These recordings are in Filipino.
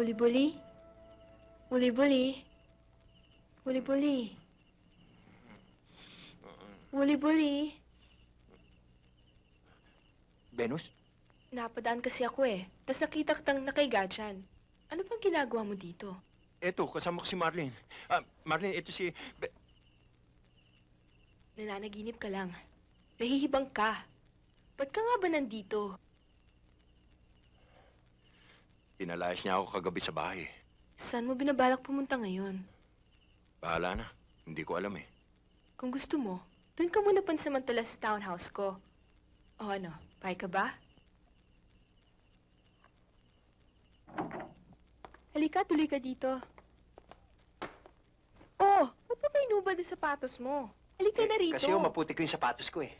Buli-buli? Buli-buli? Buli-buli? Buli-buli? Venus? Napadaan kasi ako eh. Tapos nakita kitang nakaiga dyan. Ano bang ginagawa mo dito? Eto, kasama ko si Marlene. Ah, Marlene, ito si... Be- Nananaginip ka lang. Nahihibang ka. Ba't ka nga ba nandito? Pinalayas niya ako kagabi sa bahay. Saan mo binabalak pumunta ngayon? Bahala na. Hindi ko alam eh. Kung gusto mo, doon ka muna pansamantala sa townhouse ko. O ano, pay ka ba? Halika, tuloy ka dito. Oh, ba't pa may nubad ang sapatos mo? Halika na rito. Kasi yung maputi ko yung sapatos ko eh.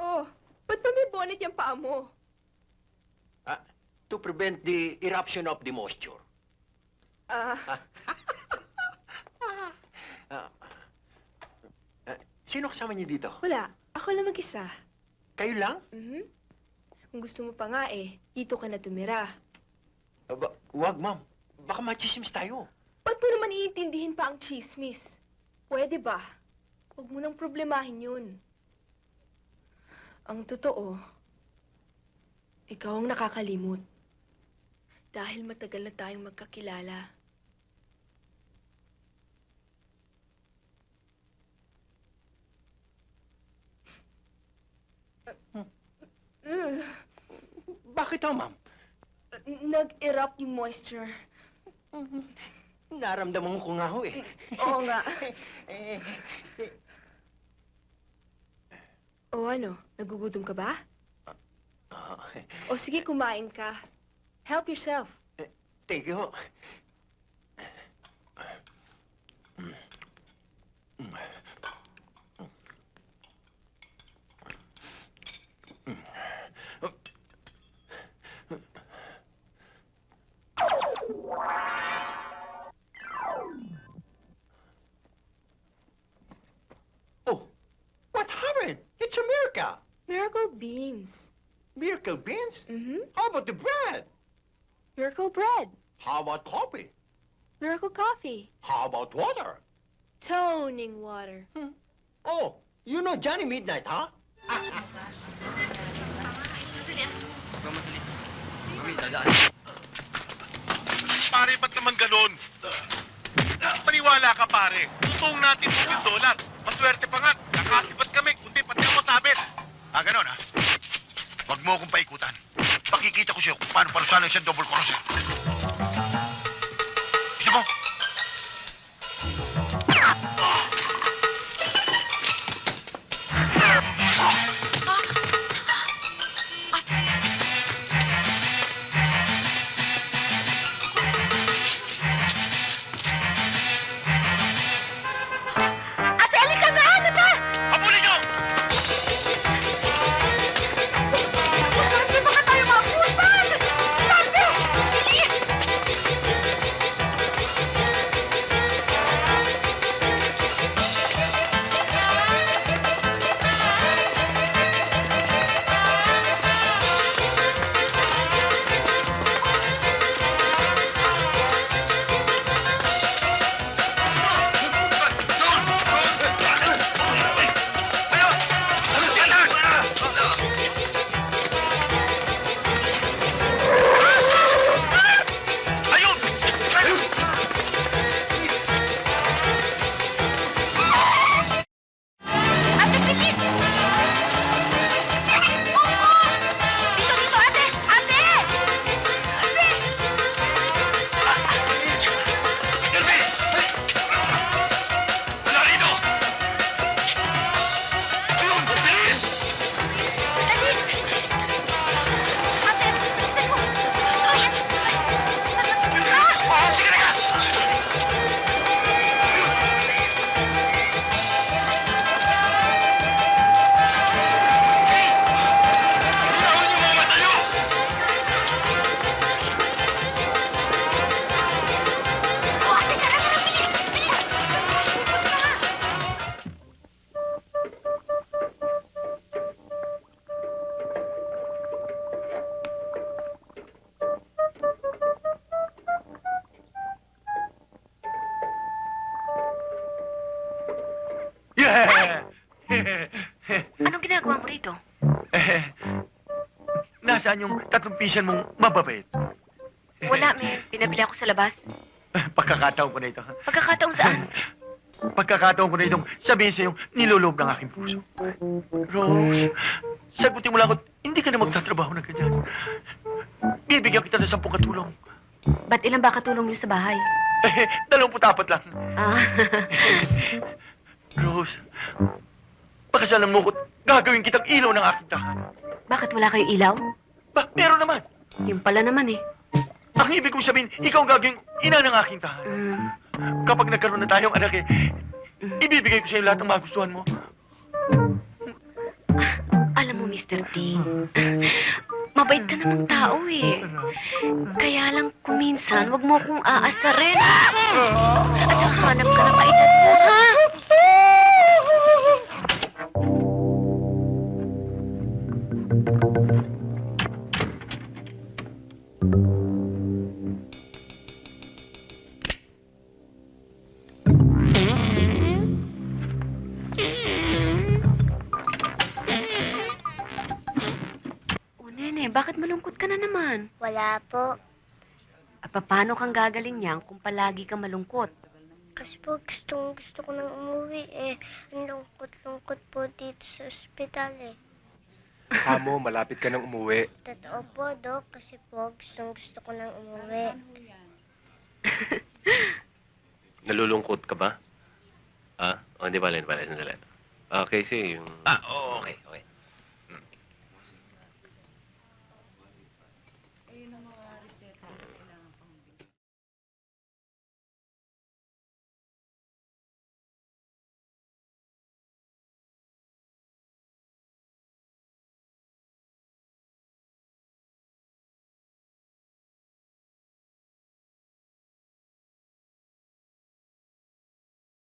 Oh, ba't pa may bonnet yung paa mo? To prevent the eruption of the moisture. Ah, Ah, ah, sino kasama niyo dito? wala. Ako lang mag-isa. Kayo lang? Mhm. Kung gusto mo pa nga eh, dito ka na tumira. Aba, wag, ma'am. Baka machismis tayo. Ba't mo naman iintindihin pa ang chismis? Pwede ba? Huwag mo nang problemahin yun. Ang totoo, ikaw ang nakakalimot. Dahil matagal na tayong magkakilala. Uh, Bakit ho, ma'am? Nag-erupt yung moisture. Naramdaman ko nga ho eh. Oo nga. eh, O ano, nagugutom ka ba? ah, O sige, kumain ka. Help yourself. thank you Miracle beans? Mm-hmm. How about the bread? Miracle bread. How about coffee? Miracle coffee. How about water? Toning water. Oh, you know Johnny Midnight, huh? Pare, ba't naman ganun? Paniwala ka, pare. Tutong natin po yung dolar. Maswerte pa nga. Nakasibat kami, kundi pati ako sabit. Ah, ganun, ha? Huwag mo akong paikutan. Pakikita ko sa'yo kung paano parusalan siyang double crosser. Gusto mo? Rito? Eh, nasaan yung tatlong pisan mong mababait? Wala, men. Pinabili ako sa labas. Pagkakataon ko na ito. Pagkakataon saan? Pagkakataon ko na itong sabihin sa'yo, niloloob ng aking puso. Rose, sagutin mo lang ako, hindi ka na magtatrabaho ng ganyan. Bibigyan kita ng sampung katulong. Ba't ilan ba katulong niyo sa bahay? Eh, apat lang. Ah, Rose, pakasalan mo ko, gagawin kitang ilaw ng aking tahanan. bakit wala kayong ilaw? Ba, meron naman. Yung pala naman eh. Ang ibig kong sabihin, ikaw ang gagawin ina ng aking tahanan. Mm. Kapag nagkaroon na tayong anak eh, ibibigay ko sa'yo lahat ng magustuhan mo. Alam mo, Mr. T, mabait ka namang tao eh. Kaya lang kuminsan, wag mo akong aasarin. At hanap ka ng kaedad mo, ha? Bakit malungkot ka na naman? Wala po. At paano kang gagaling niyan kung palagi ka malungkot? Kasi po gusto, gusto ko nang umuwi eh. Ang lungkot-lungkot po dito sa ospital eh. Amo, malapit ka nang umuwi. Totoo po, Dok. Kasi po gusto, gusto ko nang umuwi. Nalulungkot ka ba? Ah, oh, hindi ba, hindi hindi ba. Okay, si yung... Ah, oo, okay, okay.